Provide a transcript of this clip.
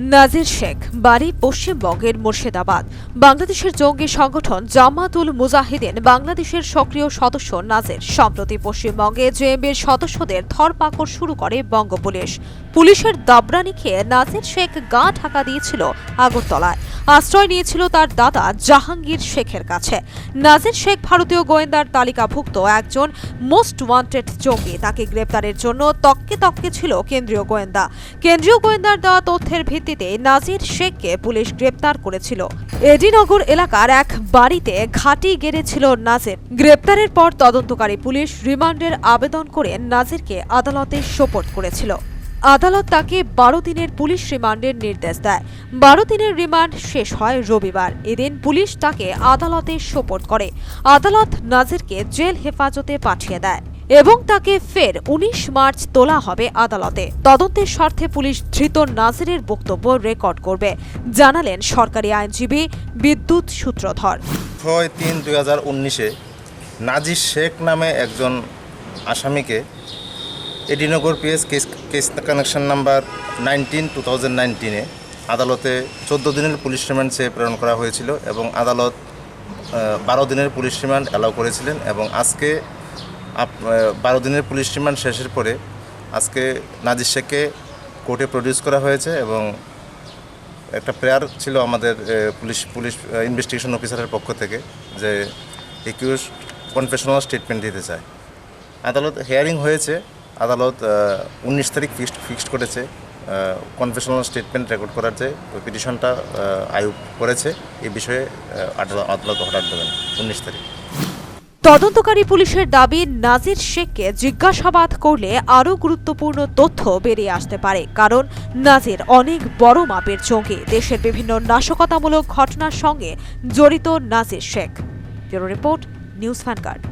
নাজির শেখ, বাড়ি পশ্চিমবঙ্গের মুর্শিদাবাদ। বাংলাদেশের জঙ্গি সংগঠন জামাতুল মুজাহিদিন বাংলাদেশের সক্রিয় সদস্য নাজির। সম্প্রতি পশ্চিমবঙ্গে জেএমবির সদস্যদের ধরপাকড় শুরু করে বঙ্গ পুলিশ। পুলিশের দাবরানি খেয়ে নাজির শেখ গা ঢাকা দিয়েছিল আগরতলায়। আশ্রয় নিয়েছিল তার দাদা জাহাঙ্গীর শেখের কাছে। নাজির শেখ ভারতীয় গোয়েন্দার তালিকাভুক্ত একজন মোস্ট ওয়ান্টেড জঙ্গি। তাকে গ্রেপ্তারের জন্য তককে তককে ছিল কেন্দ্রীয় গোয়েন্দা। কেন্দ্রীয় গোয়েন্দার দেওয়া তথ্যের ভিত্তিতে নাজির শেখকে পুলিশ গ্রেপ্তার করেছিল। এডিনগর এলাকার এক বাড়িতে ঘাঁটি গেড়েছিল নাজির। গ্রেপ্তারের পর তদন্তকারী পুলিশ রিমান্ডের আবেদন করে নাজিরকে আদালতে সোপর্দ করেছিল। আদালত তাকে বারো দিনের পুলিশ রিমান্ডের নির্দেশ দেয়। বারো দিনের রিমান্ড শেষ হয় রবিবার। এদিন পুলিশ তাকে আদালতে সোপর্দ করে। আদালত নাজিরকে জেল হেফাজতে পাঠিয়ে দেয়। এবং তাকে ফের উনিশ মার্চ তোলা হবে আদালতে। তদন্তের স্বার্থে পুলিশ ধৃত নাজিরের বক্তব্য রেকর্ড করবে, জানালেন সরকারি আইনজীবী বিদ্যুৎ সূত্রধর। ছয় তিন দুই হাজার উনিশে নাজির শেখ নামে একজন আসামিকে Edinagar PS case case connection number nineteen, two thousand নাইনটিনে আদালতে চোদ্দ দিনের পুলিশ রিমান্ড চেয়ে প্রেরণ করা হয়েছিল এবং আদালত বারো দিনের পুলিশ রিমান্ড অ্যালাউ করেছিলেন এবং আজকে বারো দিনের পুলিশ রিমান্ড শেষের পরে আজকে নাজির শেখকে কোর্টে প্রডিউস করা হয়েছে এবং একটা প্রেয়ার ছিল আমাদের পুলিশ পুলিশ ইনভেস্টিগেশন অফিসারের পক্ষ থেকে যে একিউজ কনফেশনাল স্টেটমেন্ট দিতে চায়। আদালত হেয়ারিং হয়েছে। আদালত উনিশ তারিখ ফিক্সড ফিক্সড করেছে। কনফেশনাল স্টেটমেন্ট রেকর্ড করার যে পিটিশনটা আয়ু করেছে এই বিষয়ে আদালত অর্ডার দেবেন, উনিশ তারিখ। তদন্তকারী পুলিশের দাবি, নাজির শেখকে জিজ্ঞাসাবাদ করলে আরও গুরুত্বপূর্ণ তথ্য বেরিয়ে আসতে পারে। কারণ নাজির অনেক বড় মাপের জঙ্গি। দেশের বিভিন্ন নাশকতামূলক ঘটনার সঙ্গে জড়িত Nazir Sheikh. Report, news Vanguard